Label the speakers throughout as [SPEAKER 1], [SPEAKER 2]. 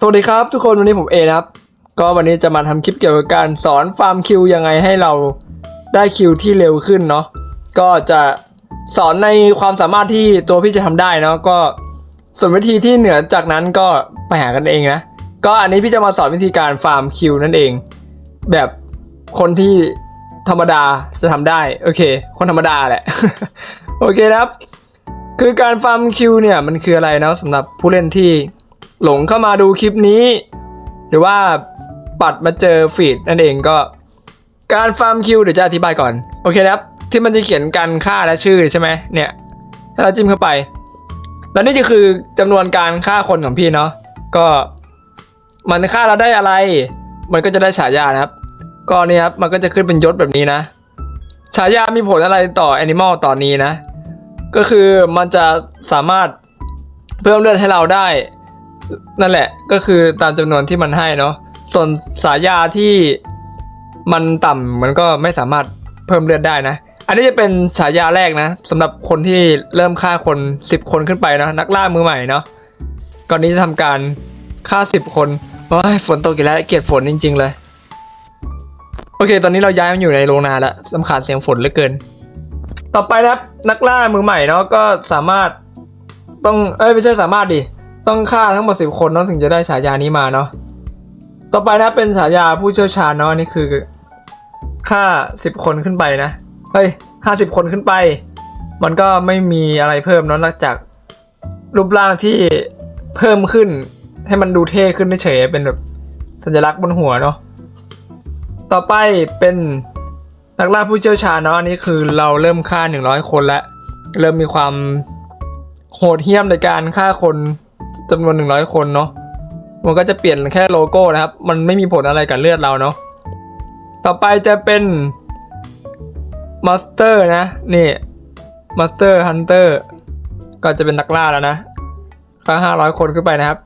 [SPEAKER 1] สวัสดีครับทุกคนวันนี้ผมเอนะครับ ก็วันนี้จะมาทำคลิปเกี่ยวกับการสอนฟาร์มคิวยังไงให้เราได้คิวที่เร็วขึ้นเนาะก็จะสอนในความสามารถที่ตัวพี่จะทำได้เนาะก็ส่วนวิธีที่เหนือจากนั้นก็ไปหากันเองนะก็อันนี้พี่จะมาสอนวิธีการฟาร์มคิวนั่นเอง แบบคนที่ธรรมดาจะทำได้โอเค คนธรรมดาแหละโอเคนะครับ คือการฟาร์มคิวเนี่ยมันคืออะไรนะสำหรับผู้เล่นที่ หลงเข้ามาดูคลิปนี้ หรือว่าปัดมาเจอฟีดนั่นเองก็การฟาร์มคิวเดี๋ยวจะอธิบายก่อน โอเคนะครับ ที่มันจะเขียนการค่าและชื่อใช่ไหมเนี่ย ถ้าเราจิ้มเข้าไป แล้วนี่ก็คือจำนวนการฆ่าคนของพี่เนาะก็มันฆ่าเราได้อะไร มันก็จะได้ฉายานะครับ ก็เนี่ยครับมันก็จะขึ้นเป็นยศแบบนี้นะ ฉายามีผลอะไรต่อแอนิมอลตอนนี้นะ ก็คือมันจะสามารถเพิ่มเลือดให้เราได้ นั่นแหละก็คือตามจำนวนที่มันให้เนาะส่วนสายาที่มันต่ำมันก็ไม่สามารถเพิ่มเลือดได้นะ อันนี้จะเป็นฉายาแรกนะสำหรับคนที่เริ่มฆ่าคน 10 คนขึ้นไปเนาะนักล่ามือใหม่เนาะก่อนนี้จะทำการฆ่า 10 คนโอ้ยฝนตกอีกแล้วเกลียดฝนจริง ๆ เลย โอเค ตอนนี้เราย้ายมาอยู่ในโรงนาแล้วสำคาญเสียงฝนเหลือเกิน ต่อไปนะครับนักล่ามือใหม่เนาะก็สามารถต้องเอ้ยไม่ใช่สามารถดิ ต้องฆ่าทั้งหมดสิบคนเนาะถึงจะได้ฉายานี้มาเนาะต่อไปนะเป็นฉายาผู้เชี่ยวชาญเนาะนี่คือฆ่าสิบคนขึ้นไปนะเฮ้ยห้าสิบคนขึ้นไป มันก็ไม่มีอะไรเพิ่มเนาะนอกจาก รูปร่างที่เพิ่มขึ้น ให้มันดูเท่ขึ้นเฉยเป็นแบบสัญลักษณ์บนหัวเนาะต่อไปเป็นนักล่าผู้เชี่ยวชาญเนาะอันนี้คือเราเริ่มฆ่า100คนแล้ว เริ่มมีความโหดเหี้ยมในการฆ่าคน จำนวน100คนเนาะมันก็จะเปลี่ยนแค่โลโก้นะครับ มันไม่มีผลอะไรกับเลือดเราเนาะต่อไปจะเป็นมาสเตอร์นะนี่มาสเตอร์ฮันเตอร์ก็จะเป็นนักล่าแล้วนะฆ่า500คนขึ้นไปนะครับ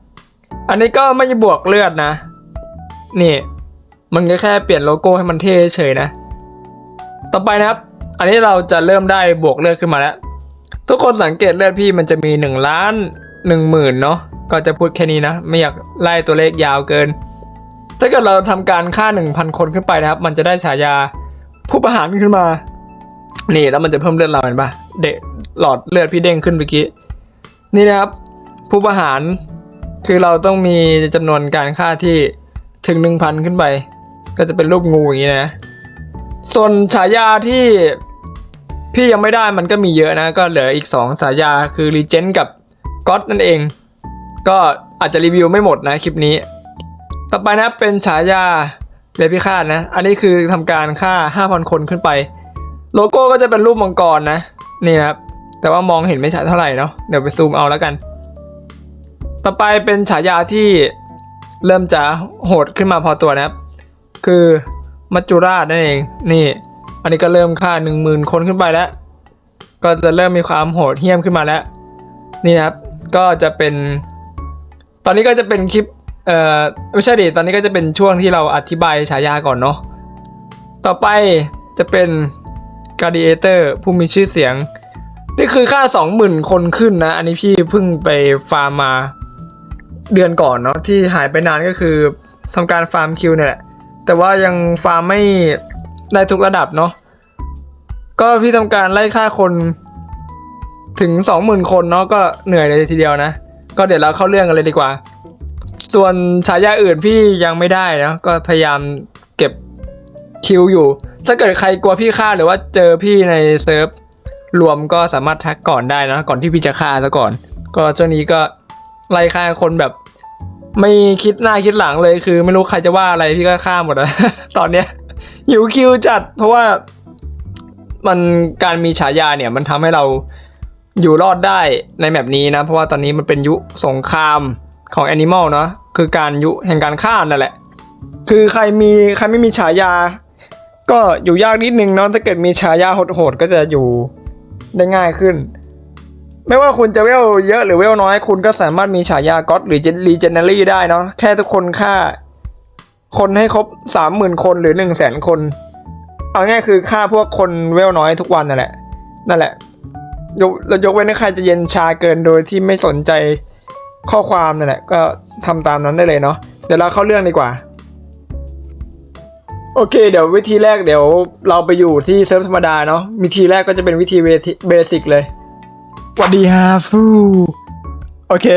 [SPEAKER 1] อันนี้ก็ไม่ไบวกเลือดนะ นี่ มันก็แค่เปลี่ยนโลโก้ให้มันเท่เฉยนะ ต่อไปนะครับ อันนี้เราจะเริ่มได้บวกเลือดขึ้นมาแล้ว ทุกคนสังเกตเลือดพี่มันจะมี1ล้าน 1หมื่นเนาะก็จะพูดแค่นี้นะ ไม่อยากไล่ตัวเลขยาวเกิน ถ้าเกิดเราทำการฆ่า 1,000 คนขึ้นไปนะครับ มันจะได้ฉายาผู้ประหารขึ้นมา นี่แล้วมันจะเพิ่มเลือดเราเห็นปะเด็กหลอดเลือดพี่เด้งขึ้นเมื่อกี้ นี่นะครับ ผู้ประหารคือเราต้องมีจำนวนการฆ่าที่ถึง 1,000 ขึ้นไป ก็จะเป็นรูปงูอย่างนี้นะ ส่วนฉายาที่พี่ยังไม่ได้มันก็มีเยอะนะ ก็เหลืออีก2ฉายาคือรีเจนกับ ก็อตนั่นเอง ก็อาจจะรีวิวไม่หมดนะคลิปนี้ ต่อไปนะเป็นฉายาเลพิฆาตนะ อันนี้คือทำการฆ่า 5,000 คนขึ้นไป โลโก้ก็จะเป็นรูปมังกรนะ นี่นะครับ แต่ว่ามองเห็นไม่ชัดเท่าไหร่เนาะเดี๋ยวไปซูมเอาแล้วกัน ต่อไปเป็นฉายาที่เริ่มจะโหดขึ้นมาพอตัวนะครับ คือมัจจุราชนั่นเอง นี่ อันนี้ก็เริ่มฆ่าหนึ่งหมื่นคนขึ้นไปแล้ว ก็จะเริ่มมีความโหดเหี้ยมขึ้นมาแล้ว นี่นะครับ ก็จะเป็น ตอนนี้ก็จะเป็นคลิปเอ่อไม่ใช่ดิตอนนี้ก็จะเป็นช่วงที่เราอธิบายฉายาก่อนเนาะต่อไปจะเป็น Gladiator ผู้มีชื่อเสียง นี่คือค่า 20,000 คนขึ้นนะ อันนี้พี่เพิ่งไปฟาร์มมาเดือนก่อนเนาะที่หายไปนานก็คือทำการฟาร์มคิวเนี่ยแหละ แต่ว่ายังฟาร์มไม่ได้ทุกระดับเนาะก็พี่ทำการไล่ฆ่าคน ถึง 20,000 คนเนาะก็เหนื่อยเลยทีเดียวนะ ก็เดี๋ยวเราเข้าเรื่องกันเลยดีกว่า ส่วนฉายาอื่นพี่ยังไม่ได้นะก็พยายามเก็บคิวอยู่ ถ้าเกิดใครกลัวพี่ฆ่าหรือว่าเจอพี่ในเซิร์ฟรวมก็สามารถทักก่อนได้นะ ก่อนที่พี่จะฆ่าซะก่อน ก็ช่วงนี้ก็ไล่ฆ่าคนแบบ ไม่คิดหน้าคิดหลังเลยคือ ไม่รู้ใครจะว่าอะไรพี่ก็ฆ่าหมดอะตอนเนี้ยหิวคิวจัด เพราะว่ามันการมีฉายาเนี่ยมันทำให้เรา อยู่รอดได้ในแบบนี้นะ เพราะว่าตอนนี้มันเป็นยุสงครามของแอนิมอลเนาะคือการยุแห่งการฆ่านั่นแหละ คือใครมีใครไม่มีฉายา ก็อยู่ยากนิดนึงเนาะถ้าเกิดมีฉายาโหดๆก็จะอยู่ได้ง่ายขึ้น ไม่ว่าคุณจะเวลเยอะหรือเวลน้อยคุณก็สามารถมีฉายาก็อดหรือรีเจนเนอรี่ได้เนาะแค่ทุกคนฆ่า คนให้ครบสามหมื่นคนหรือหนึ่งแสนคน เอาง่ายคือฆ่าพวกคนเวลน้อยทุกวันนั่นแหละนั่นแหละ ยกเรายกเว้นให้ใครจะเย็นชาเกินโดยที่ไม่สนใจข้อความนั่นแหละก็ทำตามนั้นได้เลยเนาะเดี๋ยวเราเข้าเรื่องดีกว่า โอเค เดี๋ยววิธีแรกเดี๋ยวเราไปอยู่ที่เซิร์ฟธรรมดาเนาะวิธีแรกก็จะเป็นวิธีเบสิกเลยสวัสดีฮาฟูโอเค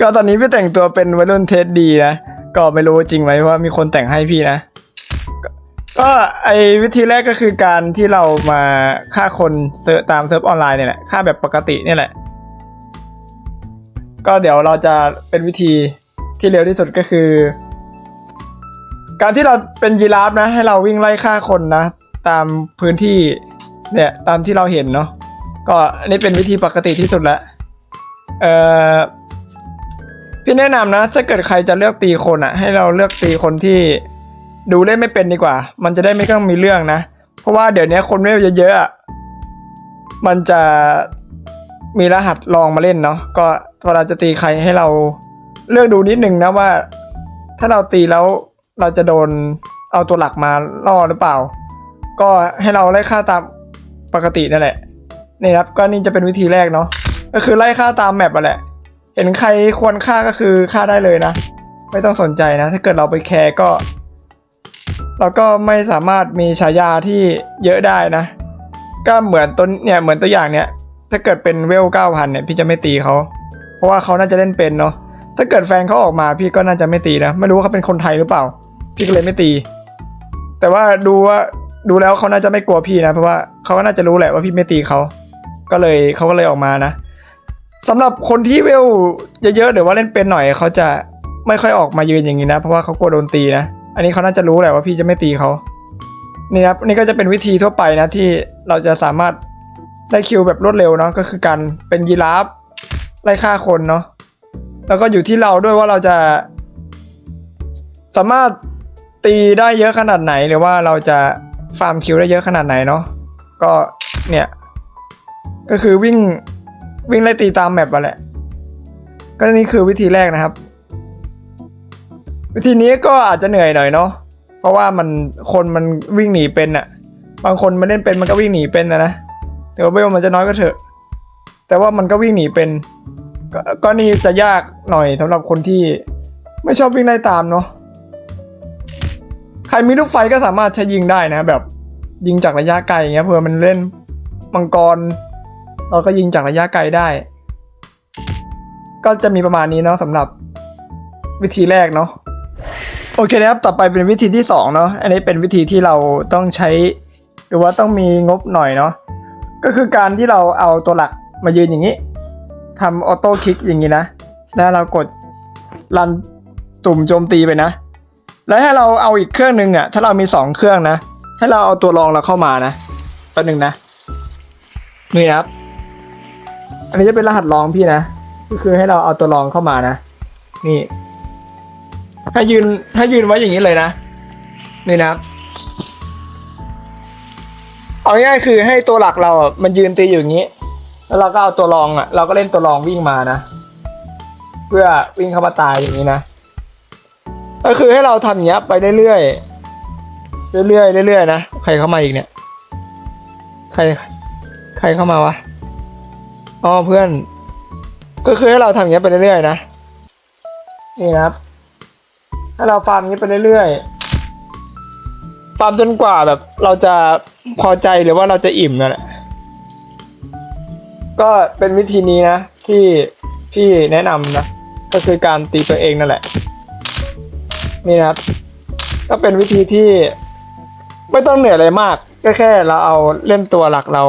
[SPEAKER 1] ก็ตอนนี้พี่แต่งตัวเป็นวัยรุ่นเทสดีนะ ก็ไม่รู้จริงไหมว่ามีคนแต่งให้พี่นะ ก็ไอวิธีแรกก็คือการที่เรามาฆ่าคนเซิร์ตามเซิร์ฟออนไลน์เนี่ยแหละฆ่าแบบปกติเนี่ยแหละ ก็เดี๋ยวเราจะเป็นวิธีที่เร็วที่สุดก็คือ การที่เราเป็นยีราฟนะ ให้เราวิ่งไล่ฆ่าคนนะ ตามพื้นที่เนี่ยตามที่เราเห็นเนาะก็อันนี้เป็นวิธีปกติที่สุดล้วเอ่อพี่แนะนำนะ ถ้าเกิดใครจะเลือกตีคนอะให้เราเลือกตีคนที่ ดูเล่นไม่เป็นดีกว่า มันจะได้ไม่ต้องมีเรื่องนะ เพราะว่าเดี๋ยวนี้คนไม่เยอะๆอะมันจะมีรหัสลองมาเล่นเนาะก็เวลาจะตีใครให้เราเลือกดูนิดนึงนะว่า ถ้าเราตีแล้วเราจะโดนเอาตัวหลักมาล่อหรือเปล่า ก็ให้เราไล่ฆ่าตามปกตินั่นแหละนี่ครับก็นี่จะเป็นวิธีแรกเนาะก็คือไล่ฆ่าตามแมปอะแหละ เห็นใครควรฆ่าก็คือฆ่าได้เลยนะ ไม่ต้องสนใจนะ ถ้าเกิดเราไปแคร์ก็ เราก็ไม่สามารถมีฉายาที่เยอะได้นะ ก็เหมือนต้นเนี่ยเหมือนตัวอย่างเนี่ย ถ้าเกิดเป็นเวลเก้าพันเนี่ยพี่จะไม่ตีเขา เพราะว่าเขาน่าจะเล่นเป็นเนาะ ถ้าเกิดแฟนเขาออกมาพี่ก็น่าจะไม่ตีนะ ไม่รู้ว่าเขาเป็นคนไทยหรือเปล่า พี่ก็เลยไม่ตี แต่ว่าดูว่าดูแล้วเขาน่าจะไม่กลัวพี่นะ เพราะว่าเขาก็น่าจะรู้แหละว่าพี่ไม่ตีเขา ก็เลยเขาก็เลยออกมานะสำหรับคนที่เวลเยอะๆหรือว่าเล่นเป็นหน่อยเขาจะไม่ค่อยออกมายืนอย่างนี้นะ เพราะว่าเขากลัวโดนตีนะ อันนี้เขาน่าจะรู้แหละว่าพี่จะไม่ตีเขานี่ครับนี่ก็จะเป็นวิธีทั่วไปนะที่เราจะสามารถได้คิวแบบรวดเร็วเนาะก็คือการเป็นยีราฟไล่ฆ่าคนเนาะแล้วก็อยู่ที่เราด้วยว่าเราจะ สามารถตีได้เยอะขนาดไหน หรือว่าเราจะฟาร์มคิวได้เยอะขนาดไหนเนาะก็เนี่ย ก็คือวิ่งวิ่งไล่ตีตามแมปอะแหละ ก็นี่คือวิธีแรกนะครับ วิธีนี้ก็อาจจะเหนื่อยหน่อยเนาะเพราะว่ามันคนมันวิ่งหนีเป็นอะบางคนมันเล่นเป็นมันก็วิ่งหนีเป็นนะนะแต่ว่าเวลมันจะน้อยก็เถอะ แต่ว่ามันก็วิ่งหนีเป็นกก็นี่จะยากหน่อยสำหรับคนที่ไม่ชอบวิ่งไล่ตามเนาะใครมีลูกไฟก็สามารถใช้ยิงได้นะ แบบยิงจากระยะไกลอย่างเงี้ยเผื่อมันเล่นมังกร เราก็ยิงจากระยะไกลได้ ก็จะมีประมาณนี้เนาะสำหรับวิธีแรกเนาะ โอเคนะครับ ต่อไปเป็นวิธีที่สองเนาะ อันนี้เป็นวิธีที่เราต้องใช้ หรือว่าต้องมีงบหน่อยเนาะ ก็คือการที่เราเอาตัวหลักมายืนอย่างนี้ทำออโต้คลิกอย่างนี้นะ แล้วเรากดรันตุ่มโจมตีไปนะ แล้วให้เราเอาอีกเครื่องหนึ่งอะ ถ้าเรามีสองเครื่องนะ ให้เราเอาตัวรองเราเข้ามานะแป๊บหนึ่งนะ นี่นะครับ อันนี้จะเป็นรหัสรองพี่นะ ก็คือให้เราเอาตัวรองเข้ามานะ นี่ ให้ยืนให้ยืนไว้อย่างนี้เลยนะนี่นะครับเอาง่ายๆคือให้ตัวหลักเราอะมันยืนตีอยู่อย่างนี้ แล้วเราก็เอาตัวรองอะ เราก็เล่นตัวรองวิ่งมานะ เพื่อวิ่งเข้ามาตายอย่างนี้นะ ก็คือให้เราทำอย่างเงี้ยไปเรื่อยๆเรื่อยๆเรื่อยๆนะใครเข้ามาอีกเนี่ย ใคร ใครเข้ามาวะอ๋อเพื่อน ก็คือให้เราทำอย่างเงี้ยไปเรื่อยๆนะนี่นะครับ ให้เราฟาร์มอย่างเงี้ยไปเรื่อยๆ ฟาร์มจนกว่าแบบเราจะพอใจหรือว่าเราจะอิ่มนั่นแหละ ก็เป็นวิธีนี้นะ ที่พี่แนะนำนะ ก็คือการตีตัวเองนั่นแหละ นี่นะครับ ก็เป็นวิธีที่ไม่ต้องเหนื่อยอะไรมาก ก็แค่เราเอาเล่นตัวหลักเรา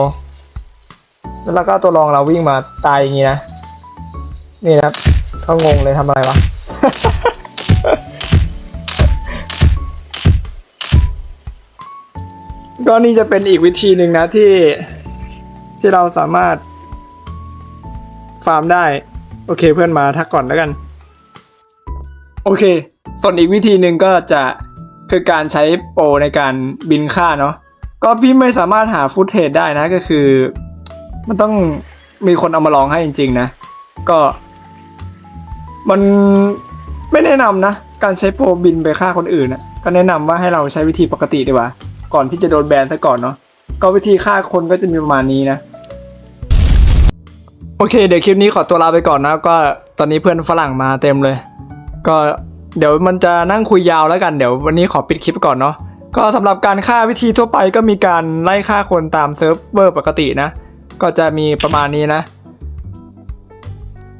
[SPEAKER 1] แล้วก็ตัวรองเราวิ่งมาตายอย่างนี้นะ นี่นะครับเขางงเลยทำอะไรวะ ก็นี่จะเป็นอีกวิธีหนึ่งนะที่ที่เราสามารถ ฟาร์มได้ โอเคเพื่อนมาทักก่อนแล้วกัน โอเค ส่วนอีกวิธีหนึ่งก็จะคือการใช้โปรในการบินค่าเนาะก็พี่ไม่สามารถหาฟุตเทจได้นะก็คือ มันต้องมีคนเอามาลองให้จริง ๆ นะ ก็ มันไม่แนะนำนะ การใช้โปรบินไปฆ่าคนอื่นนะก็แนะนำว่าให้เราใช้วิธีปกติดีกว่า ก่อนที่จะโดนแบนซะก่อนเนาะก็วิธีฆ่าคนก็จะมีประมาณนี้นะ โอเค เดี๋ยวคลิปนี้ขอตัวลาไปก่อนนะก็ตอนนี้เพื่อนฝรั่งมาเต็มเลย ก็เดี๋ยวมันจะนั่งคุยยาวแล้วกันเดี๋ยววันนี้ขอปิดคลิปก่อนเนาะก็สำหรับการฆ่าวิธีทั่วไปก็มีการไล่ฆ่าคนตามเซิร์ฟเวอร์ปกตินะ ก็จะมีประมาณนี้นะ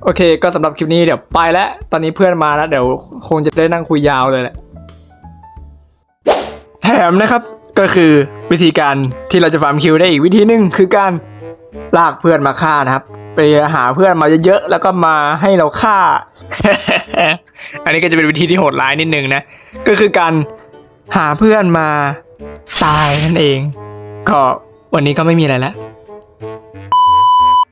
[SPEAKER 1] โอเค ก็สำหรับคลิปนี้เดี๋ยวไปแล้ว ตอนนี้เพื่อนมาแล้วเดี๋ยวคงจะได้นั่งคุยยาวเลยแหละแถมนะครับ ก็คือวิธีการที่เราจะฟาร์มคิวได้อีกวิธีหนึ่งคือการลากเพื่อนมาฆ่านะครับ ไปหาเพื่อนมาเยอะๆแล้วก็มาให้เราฆ่า อันนี้ก็จะเป็นวิธีที่โหดร้ายนิดนึงนะ ก็คือการหาเพื่อนมาตายนั่นเอง ก็วันนี้ก็ไม่มีอะไรแล้ว